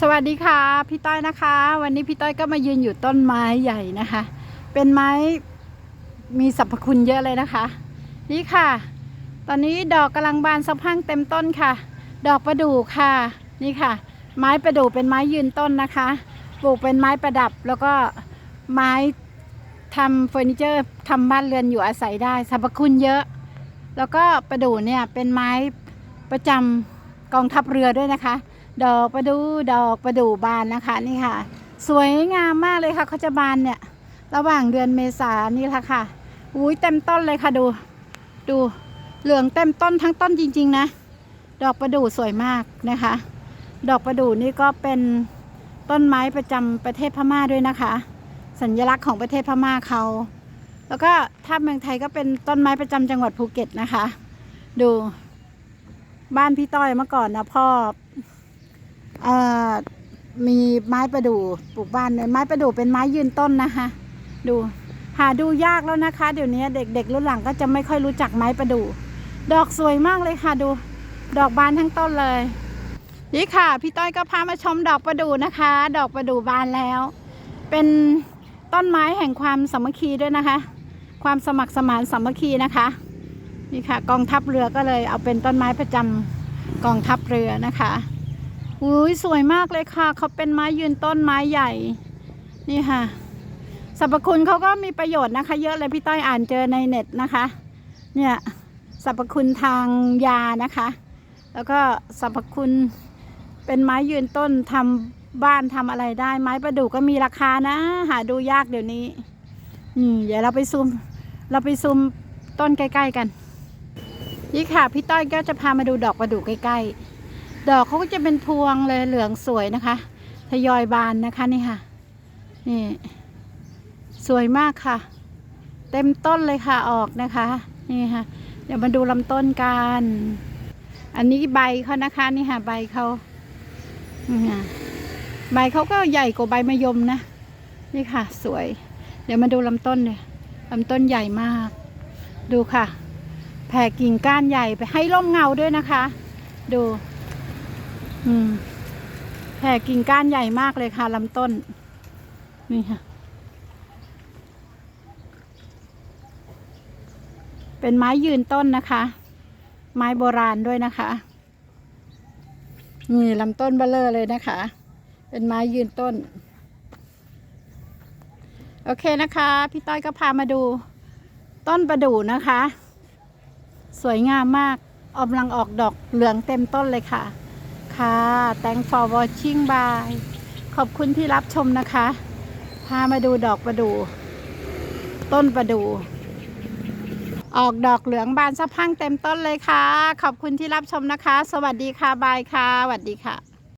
สวัสดีค่ะ พี่ต้อยนะคะ วันนี้พี่ต้อยก็มายืนอยู่ต้นไม้ใหญ่นะคะ เป็นไม้มีสรรพคุณเยอะเลยนะคะ นี่ค่ะ ตอนนี้ดอกกำลังบานสะพั่งเต็มต้นค่ะ ดอกประดู่ค่ะ นี่ค่ะ ไม้ประดู่เป็นไม้ยืนต้นนะคะ ปลูกเป็นไม้ประดับแล้วก็ไม้ทำเฟอร์นิเจอร์ทำบ้านเรือนอยู่อาศัยได้สรรพคุณเยอะ แล้วก็ประดู่เนี่ยเป็นไม้ประจำกองทัพเรือด้วยนะคะ ดอกประดู่ดอกประดู่บานนะคะนี่ค่ะ สวยงามมากเลยค่ะเขาจะบานเนี่ย ระหว่างเดือนเมษานี่แหละค่ะอุ้ยเต็มต้นเลยค่ะดู ดูเหลืองเต็มต้นทั้งต้นจริง ๆ นะ ดอกประดู่สวยมากนะคะ ดอกประดู่นี่ก็เป็นต้นไม้ประจำประเทศพม่าด้วยนะคะ สัญลักษณ์ของประเทศพม่าเขาแล้วก็ถ้าเมืองไทยก็เป็นต้นไม้ประจำจังหวัดภูเก็ตนะคะ ดูบ้านพี่ต้อยเมื่อก่อนนะพ่อ เอ่อมีไม้ประดู่ปลูกบ้านเนี่ยไม้ประดู่เป็นไม้ยืนต้นนะคะ ดูหาดูยากแล้วนะคะ เดี๋ยวนี้เด็กๆรุ่นหลังก็จะไม่ค่อยรู้จักไม้ประดู่ดอกสวยมากเลยค่ะดู ดอกบานทั้งต้นเลย นี่ค่ะ พี่ต้อยก็พามาชมดอกประดู่นะคะ ดอกประดู่บานแล้ว เป็นต้นไม้แห่งความสามัคคีด้วยนะคะ ความสมัครสมานสามัคคีนะคะ นี่ค่ะ กองทัพเรือก็เลยเอาเป็นต้นไม้ประจำกองทัพเรือนะคะ อุ้ยสวยมากเลยค่ะเขาเป็นไม้ยืนต้นไม้ใหญ่ นี่ค่ะสรรพคุณเขาก็มีประโยชน์นะคะ เยอะเลยพี่ต้อยอ่านเจอในเน็ตนะคะ เนี่ยสรรพคุณทางยานะคะ แล้วก็สรรพคุณเป็นไม้ยืนต้นทำบ้านทำอะไรได้ ไม้ประดู่ก็มีราคานะ หาดูยากเดี๋ยวนี้ อืมเดี๋ยวเราไปซูม เราไปซูมต้นใกล้ ๆ กัน นี่ค่ะ พี่ต้อยก็จะพามาดูดอกประดู่ใกล้ ๆ ดอกเขาก็จะเป็นพวงเลยเหลืองสวยนะคะ ทยอยบานนะคะนี่ค่ะ นี่ สวยมากค่ะ เต็มต้นเลยค่ะออกนะคะ นี่ค่ะ เดี๋ยวมาดูลำต้นกัน อันนี้ใบเขานะคะ นี่ค่ะ ใบเขานี่ค่ะใบเขาก็ใหญ่กว่าใบมะยมนะ นี่ค่ะ สวย เดี๋ยวมาดูลำต้นเนี่ยลำต้นใหญ่มาก ดูค่ะ แผ่กิ่งก้านใหญ่ไปให้ร่มเงาด้วยนะคะ ดู อืมแผ่กิ่งก้านใหญ่มากเลยค่ะลำต้น นี่ค่ะ เป็นไม้ยืนต้นนะคะ ไม้โบราณด้วยนะคะ นี่ลำต้นเบลเลอร์เลยนะคะ เป็นไม้ยืนต้น โอเคนะคะ พี่ต้อยก็พามาดู ต้นประดู่นะคะ สวยงามมากออกลังออกดอกเหลืองเต็มต้นเลยค่ะ ค่ะ thank for watching bye ขอบคุณที่รับชมนะคะ พามาดูดอกประดู ต้นประดู ออกดอกเหลืองบานสะพั่งเต็มต้นเลยค่ะ ขอบคุณที่รับชมนะคะ สวัสดีค่ะ บายค่ะสวัสดีค่ะ